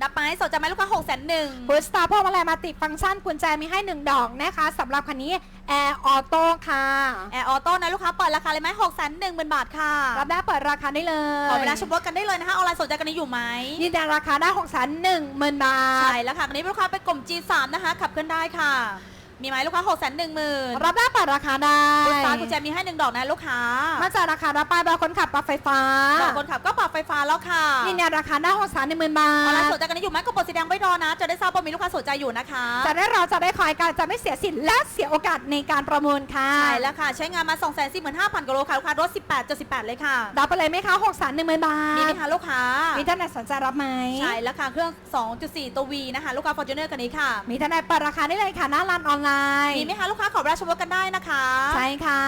นับไปสนใจไหมลูกค้า6กแสนหนึ่งบูสตาร์พวงมาลัยมาติดฟังก์ชันกุญแจมีให้ 1 ดอกนะคะสำหรับคันนี้แอร์ออโต้ค่ะแอร์ออโต้นะลูกค้าเปิดราคาเลยไหมหกแสนหนึ่งหมื่นบาทค่ะรับได้เปิดราคาได้เลยขอเวลาชมรถกันได้เลยนะคะออนไลน์สนใจกันนี้อยู่ไหมยืนยันราคาได้6กแสนหนึ่งหมื่นบาใช่ทแล้วค่ะคันนี้ลูกค้าเป็นกลุ่ม G3 นะคะขับเคลื่อนได้ค่ะ มีไหมลูกค้า6กแสนหนึ่งหมื่นรับได้เปิดราคาได้คุณตากุญแจมีให้หนึ่งดอกนะลูกค้ามาจากราคารับไปบางคนขับปรับไฟฟ้าบอกคนขับก็ปรับไฟฟ้าแล้วค่ะยืนยันราคาได้6กแสนหนึ่งหมื่นบาออนไลทน์สนใจกันนี้อยู่ไหมกดปุ่มสีแดงไว้รอนะ จะได้ทราบว่ามีลูกค้าสนใจอยู่นะคะ จะได้เราจะได้คอยการจะไม่เสียสิทธิ์และเสียโอกาสในการประมูลค่ะใช่แล้วค่ะใช้งานมา2 4 5 0 0 0กิโลค่ะลูกค้ารถ18 78เลยค่ะรับไปเลยไหมคะ6กแสนหนึ่งหมื่นบาทมีไหมคะลูกค้ามีท่านไหนสนใจรับไหมใช่แล้วค่ะเครื่อง 2.4 ตัว V นะคะลูกค้า Fortuner กันนี้ค่ะมีท่านไหนเปิดราคาได้เลยค่ะหน้าร้านออนไลน์มีไหมคะลูกค้าขอเวลาชมรถกันได้นะคะ ใช่ค่ะ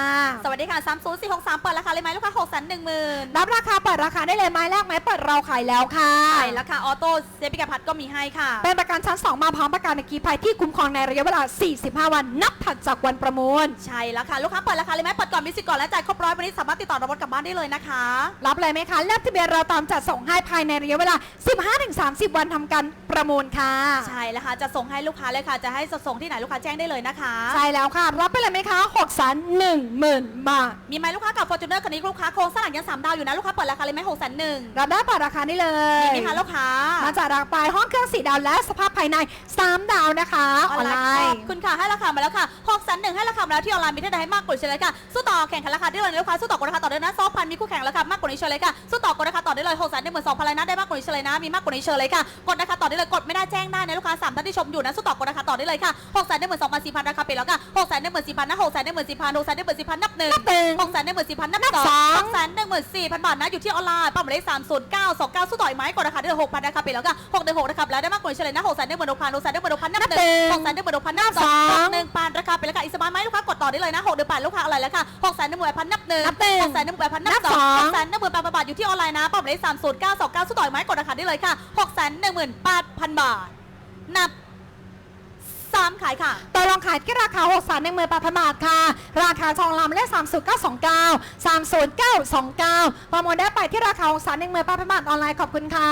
สวัสดีค่ะ 30463 เปิดราคาเลยไหมลูกค้า6 1 0 0 0 0รับราคาเปิดราคาได้เลยไม้แรกไม้เปิดเราขายแล้วค่ะใช่แล้วค่ะออโต้เซฟิกาพัดก็มีให้ค่ะ เป็นประกันชั้น 2 มาพร้อมประกันอัคคีภัยที่คุ้มครองในระยะเวลา 45 วันนับถัดจากวันประมูล ใช่แล้วค่ะลูกค้าเปิดราคาเลยไหมเปิดก่อนมีสิทธิ์ก่อนและจ่ายครบร้อยวันนี้สามารถติดต่อรับรถกลับบ้านได้เลยนะคะ รับเลยไหมคะเลขทะเบียนเราตามจัดส่งให้ภายในระยะเวลา 15-30 วันทำการประมูลค่ะ ใช่แล้วค่ะจะส่งให้ลูกค้าเลยค่ะจะให้ส่งที่ไหนลูกค้าแจ้งได้เลยนะคะ ใช่แล้วค่ะ รับไปเลยไหมคะ6สัน1หมื่นบาท มีไหมลูกค้ากับ Fortuner คันนี้ลูกค้าโครงสร้างหลังยังสามดาวอยู่นะลูกค้าเปิดราคาเลยไหมหกแสนหนึ่งรับได้เปิดราคาได้เลยมีไหมคะลูกค้ามาจากรางปลายห้องเครื่องสีดาวและสภาพภายใน 3 ดาวนะคะออนไลขน์อบคุณค่ะให้ราคามาแล้วค่ะหกแสนหนึ่งให้ราคามาแล้วที่ออนไลน์มีเท่าใดให้มากกว่านี้เชิญเลยค่ะสู้ต่อแข่งขันราคาได้เลยนะลูกค้าสู้ต่อกดราคาต่อได้นะซอฟพันมีคู่แข่งแล้วค่ะมากกว่านี้เชิญเลยค่ะสู้ต่อกดราคาต่อได้เลยหกแสนหนึ่งหมื่นสองพันเลยนะได้มากกว่านี้เชิญเลยนะมีมากกว่านี้เชิญเลยค่ะกดราคาต่อได้เลยกดไม่ได้แจ้งได้นะลูกค้าสามท่านที่ชมอยู่นะสู้ต่อกดราคาต่อได้เลยค่ะหกแสนหนึ่งหมื่นสองพันสี่พันราคาปิดแล้วค่ะหกแสนหนึ่งหมื่นสี่พันนะหกแสนหนึ่งหมื่นสี่พันหกแสนหนึ่งหมื่นสี่พันนับหนึ่งนับหนึ่งหกแสนหนึ่งหมื่นสี่พันนับนับสองสองหกแสนหนึ่งหมื่นสี่พันบาทนะอยู่ที่ออนไลน์ปั๊มเลขสามศูนย์เก้าสองเก้าสู้ต่อยไหมกดราคาได้เลยหกพันราคาปิดแล้วค่ะหกเดือนหกนะครับแล้วได้มากกว่านี้เฉลยนะหกแสนหนึ่งหมื่นหกพันหกแสนหนึ่งหมื่นหกพันนับหนึ่งหกแสนหนึ่งหมื่นหกพันนับสองหกหนึ่งพันราคาปิดแล้วค่ะอีสบายไหมลูกค้ากดต่อได้เลยนะหกเดือนแปดลูกค้าอะไรแล้วค่ะหกแสนหนึ่งหมื่นแปดพันนับหนึ่งนับหนึ่งหกแสนหนึ่งหมื่นแปดพันนับสองหกแสนหนึ่งหมื่นแปดพันบาทอยู่ที่ออนไลน์นะปั๊มเลขสามศูนย์เก้าสองเก้าสู้ต่อยไหมกดราคาได้เลยค่ะหกแสนหนึ่งหมื่นแปดพันบาทนับสามขายค่ะต่อรองขายที่ราคา6สัน1 8 0 0 0 บาทค่ะ ราคาทองลำเลข30929 30929 ประมูลได้ไปที่ราคา6สัน1 8 0 0 0 บาทออนไลน์ขอบคุณค่ะ